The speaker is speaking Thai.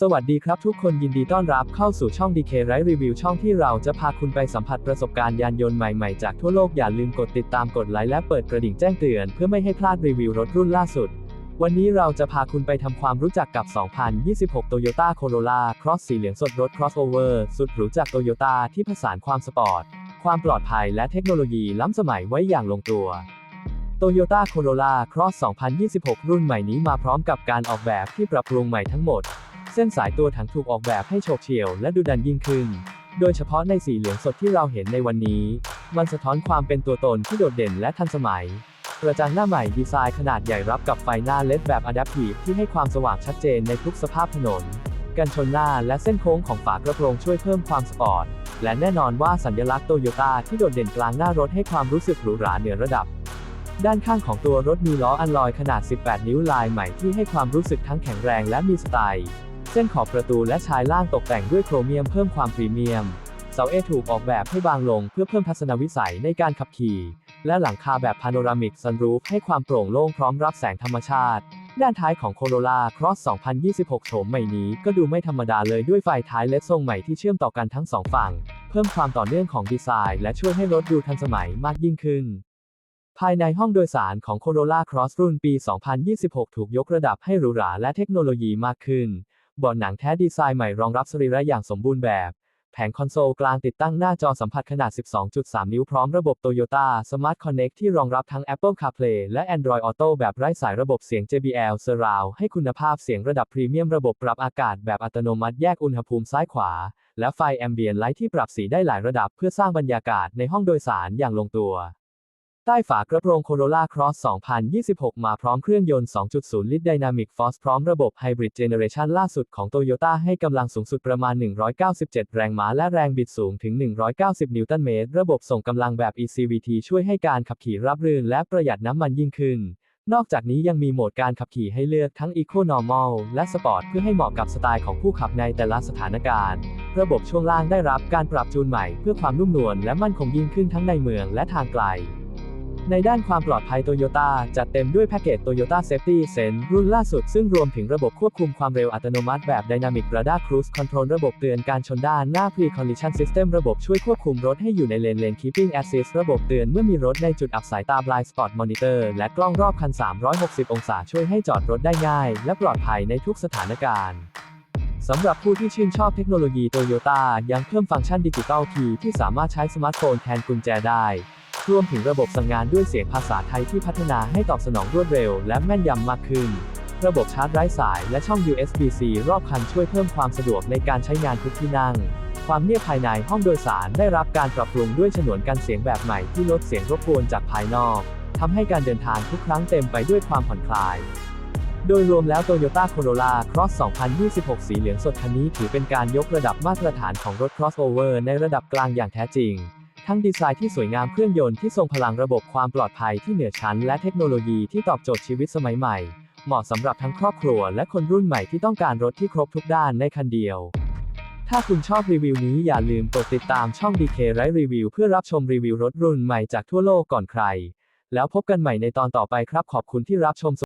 สวัสดีครับทุกคนยินดีต้อนรับเข้าสู่ช่อง DK ไรรีวิวช่องที่เราจะพาคุณไปสัมผัสประสบการณ์ยานยนต์ใหม่ๆ จากทั่วโลกอย่าลืมกดติดตามกดไลค์และเปิดกระดิ่งแจ้งเตือน เพื่อไม่ให้พลาดรีวิวรถรุ่นล่าสุด วันนี้เราจะพาคุณไปทำความรู้จักกับ 2026 Toyota Corolla Cross สีเหลืองสดรถ crossover สุดหรูจาก Toyota ที่ผสานความสปอร์ต ความปลอดภัยและเทคโนโลยีล้ำสมัยไว้อย่างลงตัว Toyota Corolla Cross 2026 รุ่นใหม่นี้มาพร้อมกับการออกแบบที่ปรับปรุงใหม่ทั้งหมด เส้นสายตัวถังถูกออกแบบให้โฉบเฉี่ยวและดูดันยิ่งขึ้น โดยเฉพาะในสีเหลืองสดที่เราเห็นในวันนี้ มันสะท้อนความเป็นตัวตนที่โดดเด่นและทันสมัยกระจังหน้าใหม่ดีไซน์ขนาดใหญ่รับกับไฟหน้าเลดแบบ Adaptive ที่ให้ความสว่างชัดเจนในทุกสภาพถนน กันชนหน้าและเส้นโค้งของฝากระโปรงช่วยเพิ่มความสปอร์ต และแน่นอนว่าสัญลักษณ์โตโยต้าที่โดดเด่นกลางหน้ารถให้ความรู้สึกหรูหราเหนือระดับ ด้านข้างของตัวรถมีล้ออัลลอยขนาด 18 นิ้วลายใหม่ที่ให้ความรู้สึกทั้งแข็งแรงและมีสไตล์ เส้นขอบประตูและชายล่างตกแต่งด้วยโครเมียมเพิ่มความพรีเมียม เสาเอถูกออกแบบให้บางลงเพื่อเพิ่มทัศนวิสัยในการขับขี่ และหลังคาแบบพาโนรามิกซันรูฟให้ความโปร่งโล่งพร้อมรับแสงธรรมชาติ ด้านท้ายของ Corolla Cross 2026 โฉมใหม่นี้ก็ดูไม่ธรรมดาเลยด้วยไฟท้ายเลดทรงใหม่ที่เชื่อมต่อกันทั้งสองฝั่ง เพิ่มความต่อเนื่องของดีไซน์ และช่วยให้รถดูทันสมัยมากยิ่งขึ้น ภายในห้องโดยสารของ Corolla Cross รุ่นปี 2026 ถูกยกระดับให้หรูหราและเทคโนโลยีมากขึ้นบาะหนังแท้ดีไซน์ใหม่รองรับสรีระอย่างสมบูรณ์แบบ แผงคอนโซลกลางติดตั้งหน้าจอสัมผัสขนาด 12.3 นิ้วพร้อมระบบ Toyota Smart Connect ที่รองรับทั้ง Apple CarPlay และ Android Auto แบบไร้สายระบบเสียง JBL Surround ให้คุณภาพเสียงระดับพรีเมียมระบบปรับอากาศแบบอัตโนมัติแยกอุณหภูมิซ้ายขวา และไฟ Ambient Light ที่ปรับสีได้หลายระดับเพื่อสร้างบรรยากาศในห้องโดยสารอย่างลงตัว ใต้ฝากระโปรง Corolla Cross 2026 มาพร้อมเครื่องยนต์ 2.0 ลิตร Dynamic Force พร้อมระบบ Hybrid Generation ล่าสุดของ Toyota ให้กำลังสูงสุดประมาณ 197 แรงม้าและแรงบิดสูงถึง 190 นิวตันเมตร ระบบส่งกำลังแบบ ECVT ช่วยให้การขับขี่ราบรื่นและประหยัดน้ำมันยิ่งขึ้น นอกจากนี้ยังมีโหมดการขับขี่ให้เลือกทั้ง Eco Normal และ Sport เพื่อให้เหมาะกับสไตล์ของผู้ขับในแต่ละสถานการณ์ ระบบช่วงล่างได้รับการปรับจูนใหม่ เพื่อความนุ่มนวลและมั่นคงยิ่งขึ้นทั้งในเมืองและทางไกล ในด้านความปลอดภัยโตโยต้าจัดเต็มด้วยแพ็กเกจ Toyota Safety Sense รุ่นล่าสุด ซึ่งรวมถึงระบบควบคุมความเร็วอัตโนมัติแบบ Dynamic Radar Cruise Control ระบบเตือนการชนด้านหน้า Pre-Collision System ระบบช่วยควบคุมรถให้อยู่ในเลน Lane Keeping Assist ระบบเตือนเมื่อมีรถในจุดอับสายตา Blind Spot Monitor และกล้องรอบคัน 360 องศาช่วยให้จอดรถได้ง่าย และปลอดภัยในทุกสถานการณ์สำหรับผู้ที่ชื่นชอบเทคโนโลยีโตโยต้ายังเพิ่มฟังก์ชันดิจิตอลคีย์ที่สามารถใช้สมาร์ทโฟนแทนกุญแจได้ รวมถึงระบบสั่งงานด้วยเสียงภาษาไทยที่พัฒนาให้ตอบสนองรวดเร็วและแม่นยำมากขึ้น ระบบชาร์จไร้สายและช่อง USB-C รอบคันช่วยเพิ่มความสะดวกในการใช้งานทุกที่นั่ง ความเงียบภายในห้องโดยสารได้รับการปรับปรุงด้วยฉนวนกันเสียงแบบใหม่ที่ลดเสียงรบกวนจากภายนอกทำให้การเดินทางทุกครั้งเต็มไปด้วยความผ่อนคลาย โดยรวมแล้ว Toyota Corolla Cross 2026 สีเหลืองสดคันนี้ถือเป็นการยกระดับมาตรฐานของรถ crossover ในระดับกลางอย่างแท้จริง ทั้งดีไซน์ที่สวยงามเครื่องยนต์ที่ทรงพลังระบบความปลอดภัยที่เหนือชั้น และเทคโนโลยีที่ตอบโจทย์ชีวิตสมัยใหม่ เหมาะสำหรับทั้งครอบครัวและคนรุ่นใหม่ที่ต้องการรถที่ครบทุกด้านในคันเดียว ถ้าคุณชอบรีวิวนี้อย่าลืมกดติดตามช่อง DK ไรรีวิวเพื่อรับชมรีวิวรถรุ่นใหม่จากทั่วโลกก่อนใคร แล้วพบกันใหม่ในตอนต่อไปครับขอบคุณที่รับชม